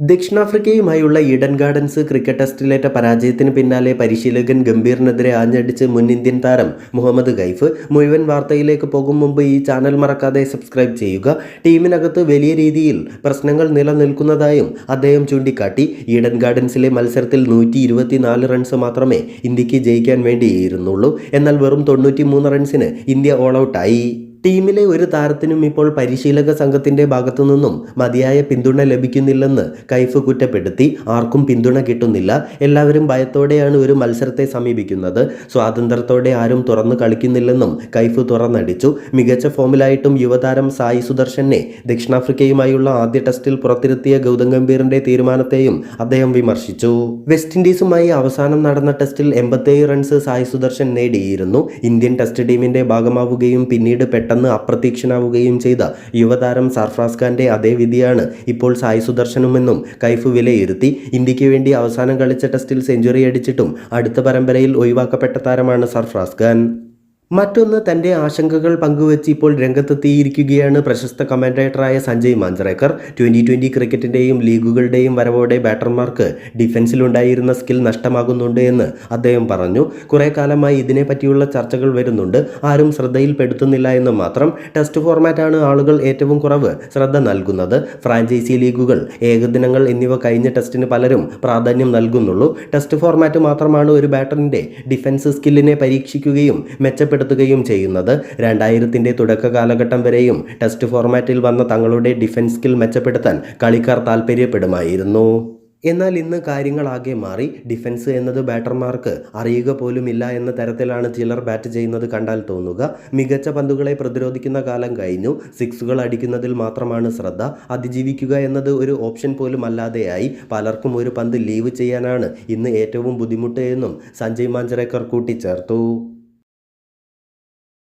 ദക്ഷിണാഫ്രിക്കയുമായുള്ള Eden Gardens cricket ടെസ്റ്റിലേറ്റ പരാജയത്തിന് പിന്നാലെ പരിശീലകൻ ഗംഭീറിനെതിരെ ആഞ്ഞടിച്ച് മുൻ ഇന്ത്യൻ താരം മുഹമ്മദ് ഗൈഫ് മുഴുവൻ വാർത്തയിലേക്ക് പോകും മുമ്പ് ഈ ചാനൽ മറക്കാതെ സബ്സ്ക്രൈബ് ചെയ്യുക. ടീമിനകത്ത് വലിയ രീതിയിൽ പ്രശ്നങ്ങൾ നിലനിൽക്കുന്നതായും അദ്ദേഹം ചൂണ്ടിക്കാട്ടി. ഈഡൻ ഗാർഡൻസിലെ മത്സരത്തിൽ നൂറ്റി റൺസ് മാത്രമേ ഇന്ത്യയ്ക്ക് ജയിക്കാൻ വേണ്ടിയിരുന്നുള്ളൂ. എന്നാൽ വെറും തൊണ്ണൂറ്റി റൺസിന് ഇന്ത്യ ഓൾ ഔട്ടായി ടീമിലെ ഒരു താരത്തിനും ഇപ്പോൾ പരിശീലക സംഘത്തിന്റെ ഭാഗത്തു നിന്നും മതിയായ പിന്തുണ ലഭിക്കുന്നില്ലെന്ന് കൈഫ് കുറ്റപ്പെടുത്തി. ആർക്കും പിന്തുണ കിട്ടുന്നില്ല. എല്ലാവരും ഭയത്തോടെയാണ് ഒരു മത്സരത്തെ സമീപിക്കുന്നത്. സ്വാതന്ത്ര്യത്തോടെ ആരും തുറന്നു കളിക്കുന്നില്ലെന്നും കൈഫ് തുറന്നടിച്ചു. മികച്ച ഫോമിലായിട്ടും യുവതാരം സായി സുദർശനെ ദക്ഷിണാഫ്രിക്കയുമായുള്ള ആദ്യ ടെസ്റ്റിൽ പുറത്തിരുത്തിയ ഗൗതം ഗംഭീറിന്റെ തീരുമാനത്തെയും അദ്ദേഹം വിമർശിച്ചു. വെസ്റ്റ് ഇൻഡീസുമായി അവസാനം നടന്ന ടെസ്റ്റിൽ എൺപത്തേഴ് റൺസ് സായി സുദർശൻ നേടിയിരുന്നു. ഇന്ത്യൻ ടെസ്റ്റ് ടീമിന്റെ ഭാഗമാവുകയും പിന്നീട് പെട്ടെന്ന് അപ്രത്യക്ഷനാവുകയും ചെയ്ത യുവതാരം സർഫ്രാസ് ഖാന്റെ അതേ വിധിയാണ് ഇപ്പോൾ സായി സുദർശനുമെന്നും കൈഫ് വിലയിരുത്തി. ഇന്ത്യയ്ക്ക് വേണ്ടി അവസാനം കളിച്ച ടെസ്റ്റിൽ സെഞ്ചുറി അടിച്ചിട്ടും അടുത്ത പരമ്പരയിൽ ഒഴിവാക്കപ്പെട്ട താരമാണ് സർഫ്രാസ് ഖാൻ മറ്റൊന്ന് തന്റെ ആശങ്കകൾ പങ്കുവെച്ച് ഇപ്പോൾ രംഗത്തെത്തിയിരിക്കുകയാണ് പ്രശസ്ത കമന്റേറ്ററായ സഞ്ജയ് മാഞ്ചറേക്കർ. ട്വന്റി ട്വന്റി ക്രിക്കറ്റിന്റെയും ലീഗുകളുടെയും വരവോടെ ബാറ്റർമാർക്ക് ഡിഫൻസിലുണ്ടായിരുന്ന സ്കിൽ നഷ്ടമാകുന്നുണ്ട് എന്ന് അദ്ദേഹം പറഞ്ഞു. കുറേ കാലമായി ഇതിനെപ്പറ്റിയുള്ള ചർച്ചകൾ വരുന്നുണ്ട്. ആരും ശ്രദ്ധയിൽപ്പെടുത്തുന്നില്ല എന്ന് മാത്രം. ടെസ്റ്റ് ഫോർമാറ്റാണ് ആളുകൾ ഏറ്റവും കുറവ് ശ്രദ്ധ നൽകുന്നത്. ഫ്രാഞ്ചൈസി ലീഗുകൾ ഏകദിനങ്ങൾ എന്നിവ കഴിഞ്ഞ ടെസ്റ്റിന് പലരും പ്രാധാന്യം നൽകുന്നുള്ളൂ. ടെസ്റ്റ് ഫോർമാറ്റ് മാത്രമാണ് ഒരു ബാറ്ററിന്റെ ഡിഫൻസ് സ്കില്ലിനെ പരീക്ഷിക്കുകയും മെച്ചപ്പെടുത്തുകയും ചെയ്യുന്നത്. രണ്ടായിരത്തിന്റെ തുടക്ക കാലഘട്ടം വരെയും ടെസ്റ്റ് ഫോർമാറ്റിൽ വന്ന തങ്ങളുടെ ഡിഫൻസ് സ്കിൽ മെച്ചപ്പെടുത്താൻ കളിക്കാർ താൽപ്പര്യപ്പെടുമായിരുന്നു എന്നാൽ ഇന്ന് കാര്യങ്ങളാകെ മാറി. ഡിഫൻസ് എന്നത് ബാറ്റർമാർക്ക് അറിയുക പോലുമില്ല എന്ന തരത്തിലാണ് ചിലർ ബാറ്റ് ചെയ്യുന്നത് കണ്ടാൽ തോന്നുക. മികച്ച പന്തുകളെ പ്രതിരോധിക്കുന്ന കാലം കഴിഞ്ഞു. സിക്സുകൾ അടിക്കുന്നതിൽ മാത്രമാണ് ശ്രദ്ധ. അതിജീവിക്കുക എന്നത് ഒരു ഓപ്ഷൻ പോലും അല്ലാതെയായി. പലർക്കും ഒരു പന്ത് ലീവ് ചെയ്യാനാണ് ഇന്ന് ഏറ്റവും ബുദ്ധിമുട്ട് എന്നും സഞ്ജയ് മാഞ്ചരേക്കർ കൂട്ടിച്ചേർത്തു.